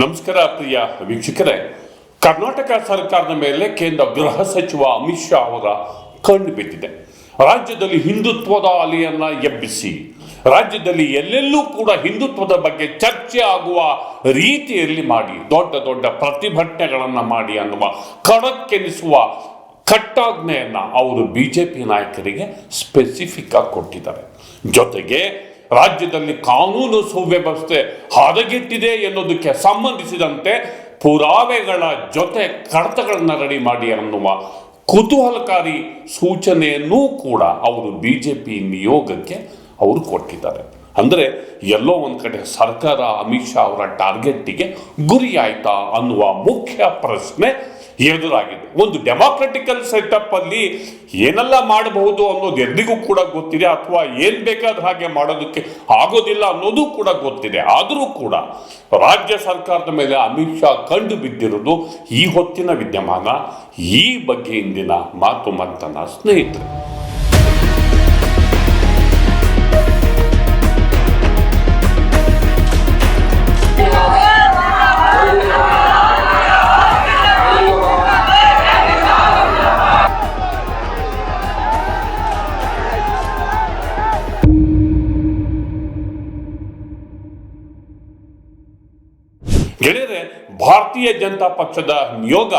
ನಮಸ್ಕಾರ ಪ್ರಿಯ ವೀಕ್ಷಕರೇ. ಕರ್ನಾಟಕ ಸರ್ಕಾರದ ಮೇಲೆ ಕೇಂದ್ರ ಗೃಹ ಸಚಿವ ಅಮಿತ್ ಶಾ ಅವರ ಕಣ್ಣು ಬಿದ್ದಿದೆ. ರಾಜ್ಯದಲ್ಲಿ ಹಿಂದುತ್ವದ ಅಲೆಯನ್ನ ಎಬ್ಬಿಸಿ, ರಾಜ್ಯದಲ್ಲಿ ಎಲ್ಲೆಲ್ಲೂ ಕೂಡ ಹಿಂದುತ್ವದ ಬಗ್ಗೆ ಚರ್ಚೆ ಆಗುವ ರೀತಿಯಲ್ಲಿ ಮಾಡಿ, ದೊಡ್ಡ ದೊಡ್ಡ ಪ್ರತಿಭಟನೆಗಳನ್ನು ಮಾಡಿ ಅನ್ನುವ ಕಣಕ್ಕೆನಿಸುವ ಕಟ್ಟಾಜ್ಞೆಯನ್ನ ಅವರು ಬಿಜೆಪಿ ನಾಯಕರಿಗೆ ಸ್ಪೆಸಿಫಿಕ್ ಆಗಿ ಕೊಟ್ಟಿದ್ದಾರೆ. ಜೊತೆಗೆ ರಾಜ್ಯದಲ್ಲಿ ಕಾನೂನು ಸುವ್ಯವಸ್ಥೆ ಹದಗೆಟ್ಟಿದೆ ಎನ್ನುವುದಕ್ಕೆ ಸಂಬಂಧಿಸಿದಂತೆ ಪುರಾವೆಗಳ ಜೊತೆ ಕಡತಗಳನ್ನು ರೆಡಿ ಮಾಡಿ ಅನ್ನುವ ಕುತೂಹಲಕಾರಿ ಸೂಚನೆಯನ್ನೂ ಕೂಡ ಅವರು ಬಿ ಜೆ ಪಿ ನಿಯೋಗಕ್ಕೆ ಅವರು ಕೊಟ್ಟಿದ್ದಾರೆ. ಅಂದರೆ ಎಲ್ಲೋ ಒಂದು ಕಡೆ ಸರ್ಕಾರ ಅಮಿತ್ ಶಾ ಅವರ ಟಾರ್ಗೆಟ್ಟಿಗೆ ಗುರಿಯಾಯ್ತಾ ಅನ್ನುವ ಮುಖ್ಯ ಪ್ರಶ್ನೆ ಎದುರಾಗಿದೆ ಒಂದು ಡೆಮಾಕ್ರೆಟಿಕಲ್ ಸೆಟಪ್ ಅಲ್ಲಿ ಏನೆಲ್ಲ ಮಾಡಬಹುದು ಅನ್ನೋದು ಎಲ್ಲಿಗೂ ಕೂಡ ಗೊತ್ತಿದೆ ಅಥವಾ ಏನ್ ಬೇಕಾದ ಹಾಗೆ ಮಾಡೋದಕ್ಕೆ ಆಗೋದಿಲ್ಲ ಅನ್ನೋದು ಕೂಡ ಗೊತ್ತಿದೆ. ಆದರೂ ಕೂಡ ರಾಜ್ಯ ಸರ್ಕಾರದ ಮೇಲೆ ಅಮಿತ್ ಶಾ ಕಂಡು ಬಿದ್ದಿರೋದು ಈ ಹೊತ್ತಿನ ವಿದ್ಯಮಾನ. ಈ ಬಗ್ಗೆ ಇಂದಿನ ಮಾತು ಮಂತನ ಸ್ನೇಹಿತರೆ. ಗೆಳೆಯರೆ, ಭಾರತೀಯ ಜನತಾ ಪಕ್ಷದ ನಿಯೋಗ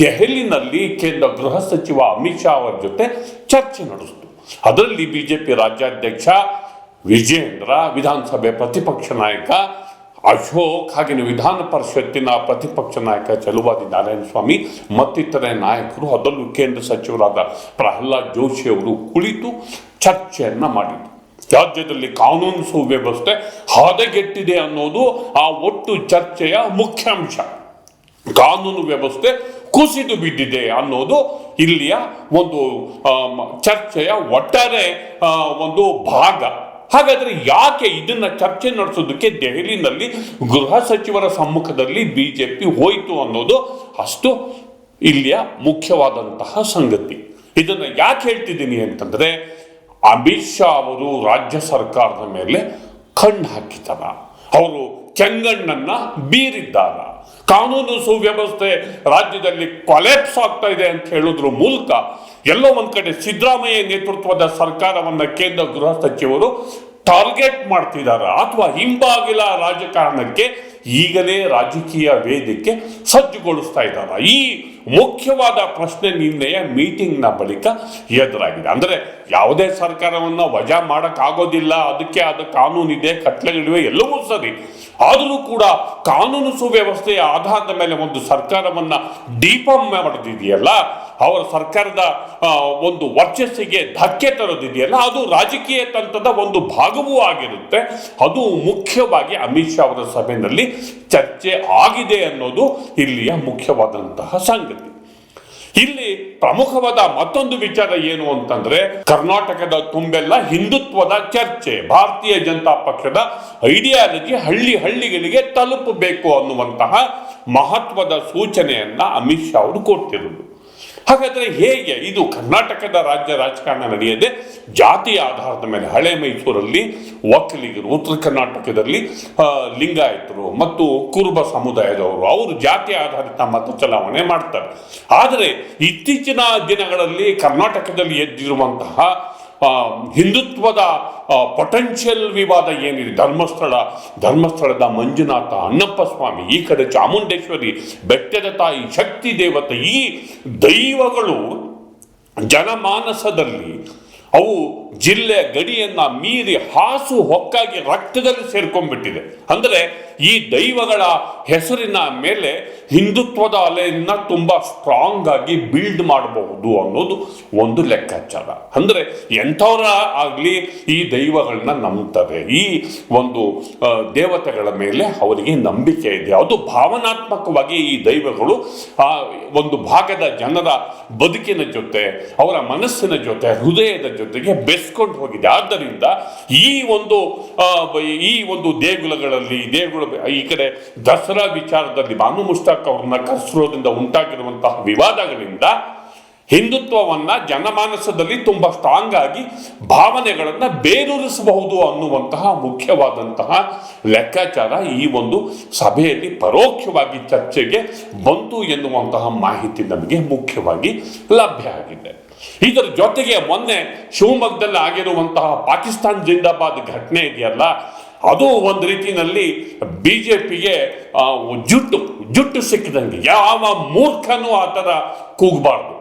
ದೆಹಲಿನಲ್ಲಿ ಕೇಂದ್ರ ಗೃಹ ಸಚಿವ ಅಮಿತ್ ಶಾ ಅವರ ಜೊತೆ ಚರ್ಚೆ ನಡೆಸಿತು. ಅದರಲ್ಲಿ ಬಿಜೆಪಿ ರಾಜ್ಯಾಧ್ಯಕ್ಷ ವಿಜೇಂದ್ರ ವಿಧಾನಸಭೆ ಪ್ರತಿಪಕ್ಷ ನಾಯಕ ಅಶೋಕ್, ಹಾಗೆಯೇ ವಿಧಾನ ಪರಿಷತ್ತಿನ ಪ್ರತಿಪಕ್ಷ ನಾಯಕ ಚಲುವಾದಿ ನಾರಾಯಣಸ್ವಾಮಿ ಮತ್ತಿತರ ನಾಯಕರು. ಅದರಲ್ಲೂ ಕೇಂದ್ರ ಸಚಿವರಾದ ಪ್ರಹ್ಲಾದ್ ಜೋಶಿ ಅವರು ಕುಳಿತು ಚರ್ಚೆಯನ್ನು ಮಾಡಿದರು. ರಾಜ್ಯದಲ್ಲಿ ಕಾನೂನು ಸುವ್ಯವಸ್ಥೆ ಹದಗೆಟ್ಟಿದೆ ಅನ್ನೋದು ಆ ಒಟ್ಟು ಚರ್ಚೆಯ ಮುಖ್ಯಾಂಶ. ಕಾನೂನು ವ್ಯವಸ್ಥೆ ಕುಸಿದು ಬಿದ್ದಿದೆ ಅನ್ನೋದು ಇಲ್ಲಿಯ ಒಂದು ಚರ್ಚೆಯ ಒಟ್ಟಾರೆ ಒಂದು ಭಾಗ. ಹಾಗಾದ್ರೆ ಯಾಕೆ ಇದನ್ನ ಚರ್ಚೆ ನಡೆಸೋದಕ್ಕೆ ದೆಹಲಿನಲ್ಲಿ ಗೃಹ ಸಚಿವರ ಸಮ್ಮುಖದಲ್ಲಿ ಬಿಜೆಪಿ ಹೋಯಿತು ಅನ್ನೋದು ಅಷ್ಟು ಇಲ್ಲಿಯ ಮುಖ್ಯವಾದಂತಹ ಸಂಗತಿ. ಇದನ್ನ ಯಾಕೆ ಹೇಳ್ತಿದ್ದೀನಿ ಅಂತಂದ್ರೆ ಅಮಿತ್ ಶಾ ಅವರು ರಾಜ್ಯ ಸರ್ಕಾರದ ಮೇಲೆ ಕಣ್ಣು ಹಾಕಿದ್ದಾರ ಅವರು ಕೆಂಗಣ್ಣನ್ನ ಬೀರಿದ್ದಾರ ಕಾನೂನು ಸುವ್ಯವಸ್ಥೆ ರಾಜ್ಯದಲ್ಲಿ ಕೊಲೆಪ್ಸ್ ಆಗ್ತಾ ಇದೆ ಅಂತ ಹೇಳೋದ್ರ ಮೂಲಕ ಎಲ್ಲೋ ಒಂದ್ ಕಡೆ ಸಿದ್ದರಾಮಯ್ಯ ನೇತೃತ್ವದ ಸರ್ಕಾರವನ್ನ ಕೇಂದ್ರ ಗೃಹ ಸಚಿವರು ಟಾರ್ಗೆಟ್ ಮಾಡ್ತಿದಾರ ಅಥವಾ ಹಿಂಬಾಗಿಲ ರಾಜಕಾರಣಕ್ಕೆ ಈಗಲೇ ರಾಜಕೀಯ ವೇದಿಕೆ ಸಜ್ಜುಗೊಳಿಸ್ತಾ ಇದ್ದಾರೆ. ಈ ಮುಖ್ಯವಾದ ಪ್ರಶ್ನೆ ನಿನ್ನೆಯ ಮೀಟಿಂಗ್ನ ಬಳಿಕ ಎದುರಾಗಿದೆ. ಅಂದರೆ ಯಾವುದೇ ಸರ್ಕಾರವನ್ನು ವಜಾ ಮಾಡೋಕ್ಕಾಗೋದಿಲ್ಲ, ಅದಕ್ಕೆ ಆದ ಕಾನೂನಿದೆ ಕಟ್ಲೆಗಳಿವೆ ಎಲ್ಲವೂ ಸರಿ. ಆದರೂ ಕೂಡ ಕಾನೂನು ಸುವ್ಯವಸ್ಥೆಯ ಆಧಾರದ ಮೇಲೆ ಒಂದು ಸರ್ಕಾರವನ್ನ ಡಿಫಾರ್ಮ್ ಮಾಡೋದಿದೆಯಲ್ಲ ಅವರ ಸರ್ಕಾರದ ಒಂದು ವರ್ಚಸ್ಸಿಗೆ ಧಕ್ಕೆ ತರೋದಿದೆಯಲ್ಲ, ಅದು ರಾಜಕೀಯ ತಂತ್ರದ ಒಂದು ಭಾಗವೂ ಆಗಿರುತ್ತೆ. ಅದು ಮುಖ್ಯವಾಗಿ ಅಮಿತ್ ಶಾ ಅವರ ಸಭೆಯಲ್ಲಿ ಚರ್ಚೆ ಆಗಿದೆ ಅನ್ನೋದು ಇಲ್ಲಿಯ ಮುಖ್ಯವಾದಂತಹ ಸಂಗತಿ. ಇಲ್ಲಿ ಪ್ರಮುಖವಾದ ಮತ್ತೊಂದು ವಿಚಾರ ಏನು ಅಂತಂದ್ರೆ, ಕರ್ನಾಟಕದ ತುಂಬೆಲ್ಲ ಹಿಂದುತ್ವದ ಚರ್ಚೆ, ಭಾರತೀಯ ಜನತಾ ಪಕ್ಷದ ಐಡಿಯಾಲಜಿ ಹಳ್ಳಿ ಹಳ್ಳಿಗಳಿಗೆ ತಲುಪಬೇಕು ಅನ್ನುವಂತಹ ಮಹತ್ವದ ಸೂಚನೆಯನ್ನ ಅಮಿತ್ ಶಾ ಅವರು ಕೊಟ್ಟಿರುವುದು. ಹಾಗಾದ್ರೆ ಹೇಗೆ? ಇದು ಕರ್ನಾಟಕದ ರಾಜ್ಯ ರಾಜಕಾರಣ ನಡೆಯದೆ ಜಾತಿಯ ಆಧಾರದ ಮೇಲೆ ಹಳೆ ಮೈಸೂರಲ್ಲಿ ಒಕ್ಕಲಿಗರು ಉತ್ತರ ಕರ್ನಾಟಕದಲ್ಲಿ ಲಿಂಗಾಯತರು ಮತ್ತು ಕುರುಬ ಸಮುದಾಯದವರು, ಅವರು ಜಾತಿ ಆಧಾರಿತ ಮತ ಚಲಾವಣೆ ಮಾಡ್ತಾರೆ. ಆದರೆ ಇತ್ತೀಚಿನ ದಿನಗಳಲ್ಲಿ ಕರ್ನಾಟಕದಲ್ಲಿ ಎದ್ದಿರುವಂತಹ ಹಿಂದುತ್ವದ ಪೊಟೆನ್ಷಿಯಲ್ ವಿವಾದ ಏನಿದೆ? ಧರ್ಮಸ್ಥಳ, ಧರ್ಮಸ್ಥಳದ ಮಂಜುನಾಥ, ಅಣ್ಣಪ್ಪ ಸ್ವಾಮಿ, ಈ ಕಡೆ ಚಾಮುಂಡೇಶ್ವರಿ, ಬೆಟ್ಟದ ತಾಯಿ, ಶಕ್ತಿ ದೇವತೆ, ಈ ದೈವಗಳು ಜನಮಾನಸದಲ್ಲಿ ಅವು ಜಿಲ್ಲೆ ಗಡಿಯನ್ನ ಮೀರಿ ಹಾಸು ಹೊಕ್ಕಾಗಿ ರಕ್ತದಲ್ಲಿ ಸೇರ್ಕೊಂಡ್ಬಿಟ್ಟಿದೆ. ಅಂದ್ರೆ ಈ ದೈವಗಳ ಹೆಸರಿನ ಮೇಲೆ ಹಿಂದುತ್ವದ ಅಲೆಯನ್ನ ತುಂಬಾ ಸ್ಟ್ರಾಂಗ್ ಆಗಿ ಬಿಲ್ಡ್ ಮಾಡಬಹುದು ಅನ್ನೋದು ಒಂದು ಲೆಕ್ಕಾಚಾರ. ಅಂದ್ರೆ ಎಂಥವರ ಆಗಲಿ ಈ ದೈವಗಳನ್ನ ನಂಬ್ತಾರೆ ಈ ಒಂದು ದೇವತೆಗಳ ಮೇಲೆ ಅವರಿಗೆ ನಂಬಿಕೆ ಇದೆ. ಅದು ಭಾವನಾತ್ಮಕವಾಗಿ ಈ ದೈವಗಳು, ಆ, ಒಂದು ಭಾಗದ ಜನರ ಬದುಕಿನ ಜೊತೆ, ಅವರ ಮನಸ್ಸಿನ ಜೊತೆ, ಹೃದಯದ ಜೊತೆಗೆ ಬೆಸ್ಕೊಂಡು ಹೋಗಿದೆ. ಆದ್ದರಿಂದ ಈ ಒಂದು ಈ ಒಂದು ದೇಗುಲಗಳಲ್ಲಿ, ದೇಗುಲ ಈ ಕಡೆ ದಸರಾ ವಿಚಾರದಲ್ಲಿ ಬಾನು ಮುಷ್ತಾಕ್ ಅವ್ರನ್ನ ಕರೆಸಿರೋದ್ರಿಂದ ಉಂಟಾಗಿರುವಂತಹ ವಿವಾದಗಳಿಂದ ಹಿಂದುತ್ವವನ್ನ ಜನಮಾನಸದಲ್ಲಿ ತುಂಬಾ ಸ್ಟ್ರಾಂಗ್ ಆಗಿ ಭಾವನೆಗಳನ್ನ ಬೇರೂರಿಸಬಹುದು ಅನ್ನುವಂತಹ ಮುಖ್ಯವಾದಂತಹ ಲೆಕ್ಕಾಚಾರ ಈ ಒಂದು ಸಭೆಯಲ್ಲಿ ಪರೋಕ್ಷವಾಗಿ ಚರ್ಚೆಗೆ ಬಂತು ಎನ್ನುವಂತಹ ಮಾಹಿತಿ ನಮಗೆ ಮುಖ್ಯವಾಗಿ ಲಭ್ಯ ಆಗಿದೆ. ಇದರ ಜೊತೆಗೆ ಮೊನ್ನೆ ಶಿವಮೊಗ್ಗದಲ್ಲಿ ಆಗಿರುವಂತಹ ಪಾಕಿಸ್ತಾನ್ ಜಿಂದಾಬಾದ್ ಘಟನೆ ಇದೆಯಲ್ಲ ಅದು ಒಂದು ರೀತಿಯಲ್ಲಿ ಬಿ ಜೆ ಪಿಗೆ ಜುಟ್ಟು ಜುಟ್ಟು ಸಿಕ್ಕಿದಂಗೆ ಯಾವ ಮೂರ್ಖನೂ ಆ ಥರ ಕೂಗಬಾರ್ದು.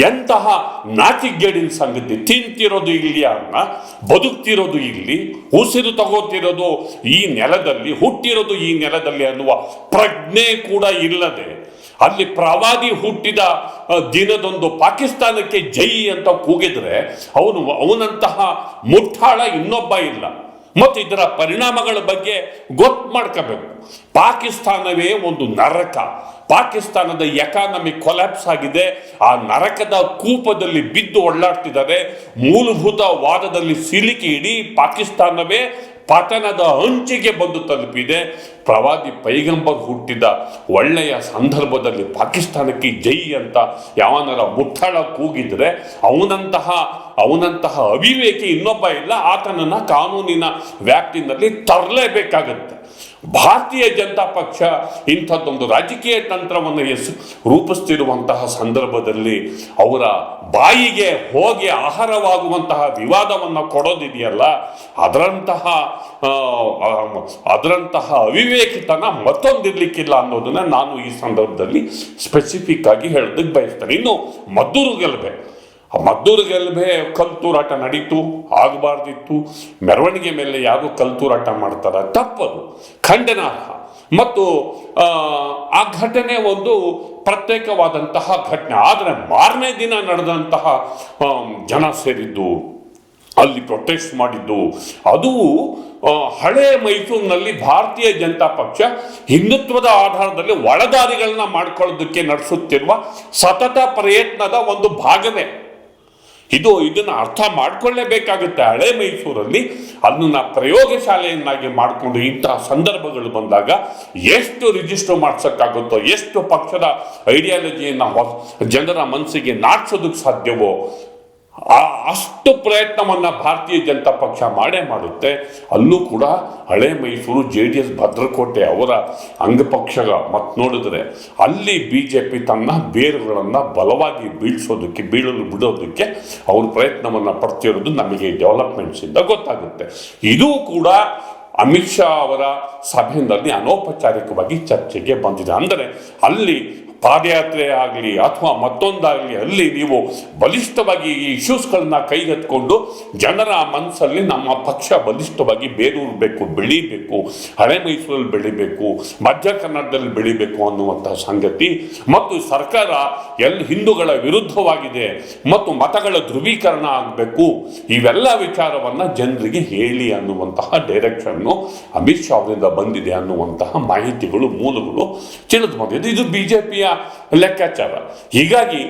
ಎಂತಹ ನಾಚಿಗೇಡಿನ ಸಂಗತಿ? ತಿಂತಿರೋದು ಇಲ್ಲಿ ಅನ್ನ ಬದುಕ್ತಿರೋದು ಇಲ್ಲಿ? ಉಸಿರು ತಗೋತಿರೋದು ಈ ನೆಲದಲ್ಲಿ? ಹುಟ್ಟಿರೋದು ಈ ನೆಲದಲ್ಲಿ ಅನ್ನುವ ಪ್ರಜ್ಞೆ ಕೂಡ ಇಲ್ಲದೆ ಅಲ್ಲಿ ಪ್ರವಾದಿ ಹುಟ್ಟಿದ ದಿನದೊಂದು ಪಾಕಿಸ್ತಾನಕ್ಕೆ ಜೈ ಅಂತ ಕೂಗಿದ್ರೆ ಅವನು, ಅವನಂತಹ ಮುಟ್ಟಾಳ ಇನ್ನೊಬ್ಬ ಇಲ್ಲ. ಮತ್ತು ಇದರ ಪರಿಣಾಮಗಳ ಬಗ್ಗೆ ಗೊತ್ತು ಮಾಡ್ಕೋಬೇಕು. ಪಾಕಿಸ್ತಾನವೇ ಒಂದು ನರಕ. ಪಾಕಿಸ್ತಾನದ ಎಕಾನಮಿ ಕೊಲ್ಯಾಪ್ಸ್ ಆಗಿದೆ. ಆ ನರಕದ ಕೂಪದಲ್ಲಿ ಬಿದ್ದು ಒಳ್ಳಾಡ್ತಿದ್ದಾರೆ. ಮೂಲಭೂತವಾದದಲ್ಲಿ ಸಿಲುಕಿ ಇಡೀ ಪಾಕಿಸ್ತಾನವೇ ಪತನದ ಅಂಚಿಗೆ ಬಂದು ತಲುಪಿದೆ. ಪ್ರವಾದಿ ಪೈಗಂಬರ್ ಹುಟ್ಟಿದ ಒಳ್ಳೆಯ ಸಂದರ್ಭದಲ್ಲಿ ಪಾಕಿಸ್ತಾನಕ್ಕೆ ಜೈ ಅಂತ ಯಾವನರ ಮುಟ್ಟಳ ಕೂಗಿದ್ರೆ ಅವನಂತಹ ಅವನಂತಹ ಅವಿವೇಕಿ ಇನ್ನೊಬ್ಬ ಇಲ್ಲ. ಆತನನ್ನ ಕಾನೂನಿನ ವ್ಯಾಪ್ತಿನಲ್ಲಿ ತರಲೇಬೇಕಾಗತ್ತೆ. ಭಾರತೀಯ ಜನತಾ ಪಕ್ಷ ಇಂಥದ್ದೊಂದು ರಾಜಕೀಯ ತಂತ್ರವನ್ನು ಎಸ್ ರೂಪಿಸ್ತಿರುವಂತಹ ಸಂದರ್ಭದಲ್ಲಿ ಅವರ ಬಾಯಿಗೆ ಹೋಗಿ ಆಹಾರವಾಗುವಂತಹ ವಿವಾದವನ್ನು ಕೊಡೋದಿದೆಯಲ್ಲ, ಅದರಂತಹ ಅದರಂತಹ ಅವಿವೇಕಿತನ ಮತ್ತೊಂದಿರಲಿಕ್ಕಿಲ್ಲ ಅನ್ನೋದನ್ನ ನಾನು ಈ ಸಂದರ್ಭದಲ್ಲಿ ಸ್ಪೆಸಿಫಿಕ್ ಆಗಿ ಹೇಳೋದಕ್ಕೆ ಬಯಸ್ತೇನೆ. ಇನ್ನು ಮದ್ದೂರು ಗೆಲುವೆ. ಆ ಮದ್ದೂರು ಗೆಲ್ಬೆ ಕಲ್ತೂರಾಟ ನಡೀತು ಆಗಬಾರ್ದಿತ್ತು. ಮೆರವಣಿಗೆ ಮೇಲೆ ಯಾರು ಕಲ್ತೂರಾಟ ಮಾಡ್ತಾರ? ತಪ್ಪದು. ಖಂಡನಾರ್ಹ. ಮತ್ತು ಆ, ಘಟನೆ ಒಂದು ಪ್ರತ್ಯೇಕವಾದಂತಹ ಘಟನೆ. ಆದರೆ ಮಾರನೇ ದಿನ ನಡೆದಂತಹ ಜನ ಸೇರಿದ್ದು ಅಲ್ಲಿ ಪ್ರೊಟೆಸ್ಟ್ ಮಾಡಿದ್ದು ಅದು ಹಳೆ ಮೈಸೂರಿನಲ್ಲಿ ಭಾರತೀಯ ಜನತಾ ಪಕ್ಷ ಹಿಂದುತ್ವದ ಆಧಾರದಲ್ಲಿ ಒಳದಾರಿಗಳನ್ನ ಮಾಡ್ಕೊಳ್ಳೋದಕ್ಕೆ ನಡೆಸುತ್ತಿರುವ ಸತತ ಪ್ರಯತ್ನದ ಒಂದು ಭಾಗವೇ. ಇದು ಇದನ್ನು ಅರ್ಥ ಮಾಡ್ಕೊಳ್ಳೇಬೇಕಾಗುತ್ತೆ ಹಳೆ ಮೈಸೂರಲ್ಲಿ. ಅದನ್ನ ಪ್ರಯೋಗಶಾಲೆಯನ್ನಾಗಿ ಮಾಡಿಕೊಂಡು ಇಂತಹ ಸಂದರ್ಭಗಳು ಬಂದಾಗ ಎಷ್ಟು ರಿಜಿಸ್ಟರ್ ಮಾಡ್ಸೋಕ್ಕಾಗುತ್ತೋ, ಎಷ್ಟು ಪಕ್ಷದ ಐಡಿಯಾಲಜಿಯನ್ನು ಜನರ ಮನಸ್ಸಿಗೆ ನಾಟ್ಸೋದಕ್ಕೆ ಸಾಧ್ಯವೋ ಆ ಅಷ್ಟು ಪ್ರಯತ್ನವನ್ನು ಭಾರತೀಯ ಜನತಾ ಪಕ್ಷ ಮಾಡೇ ಮಾಡುತ್ತೆ. ಅಲ್ಲೂ ಕೂಡ ಹಳೆ ಮೈಸೂರು ಜೆ ಡಿ ಎಸ್ ಭದ್ರಕೋಟೆ ಅವರ ಅಂಗಪಕ್ಷಗ ಮತ್ತು ನೋಡಿದ್ರೆ ಅಲ್ಲಿ ಬಿ ಜೆ ಪಿ ತನ್ನ ಬೇರುಗಳನ್ನು ಬಲವಾಗಿ ಬೀಳ್ಸೋದಕ್ಕೆ, ಬೀಳಲು ಬಿಡೋದಕ್ಕೆ ಅವರು ಪ್ರಯತ್ನವನ್ನು ಪಡ್ತಿರೋದು ನಮಗೆ ಡೆವಲಪ್ಮೆಂಟ್ಸ್ ಇಂದ ಗೊತ್ತಾಗುತ್ತೆ. ಇದು ಕೂಡ ಅಮಿತ್ ಶಾ ಅವರ ಸಭೆಯಲ್ಲಿ ಅನೌಪಚಾರಿಕವಾಗಿ ಚರ್ಚೆಗೆ ಬಂದಿದೆ. ಅಂದರೆ ಅಲ್ಲಿ ಪಾದಯಾತ್ರೆ ಆಗಲಿ ಅಥವಾ ಮತ್ತೊಂದಾಗಲಿ ಅಲ್ಲಿ ನೀವು ಬಲಿಷ್ಠವಾಗಿ ಈ ಇಶ್ಯೂಸ್ಗಳನ್ನ ಕೈಗೆತ್ಕೊಂಡು ಜನರ ಮನಸ್ಸಲ್ಲಿ ನಮ್ಮ ಪಕ್ಷ ಬಲಿಷ್ಠವಾಗಿ ಬೇರೂರಬೇಕು ಬೆಳಿಬೇಕು ಹಳೆ ಮೈಸೂರಲ್ಲಿ ಬೆಳಿಬೇಕು, ಮಧ್ಯ ಕನ್ನಡದಲ್ಲಿ ಬೆಳಿಬೇಕು ಅನ್ನುವಂತಹ ಸಂಗತಿ ಮತ್ತು ಸರ್ಕಾರ ಎಲ್ಲಿ ಹಿಂದೂಗಳ ವಿರುದ್ಧವಾಗಿದೆ ಮತ್ತು ಮತಗಳ ಧ್ರುವೀಕರಣ ಆಗಬೇಕು, ಇವೆಲ್ಲ ವಿಚಾರವನ್ನ ಜನರಿಗೆ ಹೇಳಿ ಅನ್ನುವಂತಹ ಡೈರೆಕ್ಷನ್ನು ಅಮಿತ್ ಶಾ ಅವರಿಂದ ಬಂದಿದೆ ಅನ್ನುವಂತಹ ಮಾಹಿತಿಗಳು, ಮೂಲಗಳು. ತಿಳಿದು ಬಂದಿದೆ ಇದು ಬಿಜೆಪಿಯ ಲೆಕ್ಕಾಚಾರ. ಹೀಗಾಗಿ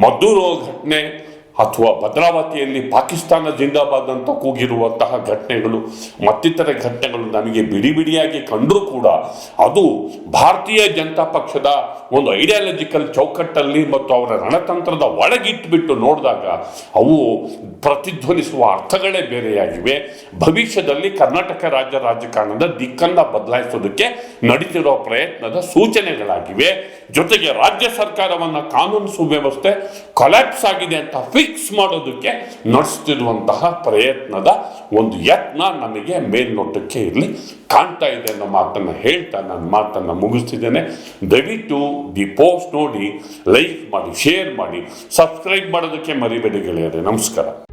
ಮದ್ದೂರು ಘಟನೆ ಅಥವಾ ಭದ್ರಾವತಿಯಲ್ಲಿ ಪಾಕಿಸ್ತಾನ ಜಿಂದಾಬಾದ್ ಅಂತ ಕೂಗಿರುವಂತಹ ಘಟನೆಗಳು, ಮತ್ತಿತರ ಘಟನೆಗಳು ನಮಗೆ ಬಿಡಿ ಬಿಡಿಯಾಗಿ ಕಂಡರೂ ಕೂಡ ಅದು ಭಾರತೀಯ ಜನತಾ ಪಕ್ಷದ ಒಂದು ಐಡಿಯಾಲಜಿಕಲ್ ಚೌಕಟ್ಟಲ್ಲಿ ಮತ್ತು ಅವರ ರಣತಂತ್ರದ ಒಳಗಿಟ್ಟುಬಿಟ್ಟು ನೋಡಿದಾಗ ಅವು ಪ್ರತಿಧ್ವನಿಸುವ ಅರ್ಥಗಳೇ ಬೇರೆಯಾಗಿವೆ. ಭವಿಷ್ಯದಲ್ಲಿ ಕರ್ನಾಟಕ ರಾಜ್ಯ ರಾಜಕಾರಣದ ದಿಕ್ಕನ್ನ ಬದಲಾಯಿಸೋದಕ್ಕೆ ನಡೀತಿರೋ ಪ್ರಯತ್ನದ ಸೂಚನೆಗಳಾಗಿವೆ. ಜೊತೆಗೆ ರಾಜ್ಯ ಸರ್ಕಾರವನ್ನು ಕಾನೂನು ಸುವ್ಯವಸ್ಥೆ ಕೊಲ್ಯಾಪ್ಸ್ ಆಗಿದೆ ಅಂತ ಫಿಕ್ಸ್ ಮಾಡೋದಕ್ಕೆ ನಡೆಸ್ತಿರುವಂತಹ ಪ್ರಯತ್ನದ ಒಂದು ಯತ್ನ ನಮಗೆ ಮೇಲ್ನೋಟಕ್ಕೆ ಇಲ್ಲಿ ಕಾಣ್ತಾ ಇದೆ ಅನ್ನೋ ಮಾತನ್ನು ಹೇಳ್ತಾ ನನ್ನ ಮಾತನ್ನು ಮುಗಿಸ್ತಿದ್ದೇನೆ. ದಯವಿಟ್ಟು ದಿ ಪೋಸ್ಟ್ ನೋಡಿ, ಲೈಕ್ ಮಾಡಿ, ಶೇರ್ ಮಾಡಿ, ಸಬ್ಸ್ಕ್ರೈಬ್ ಮಾಡೋದಕ್ಕೆ ಮರಿಬೇಡಿ ಗೆಳೆಯರೆ. ನಮಸ್ಕಾರ.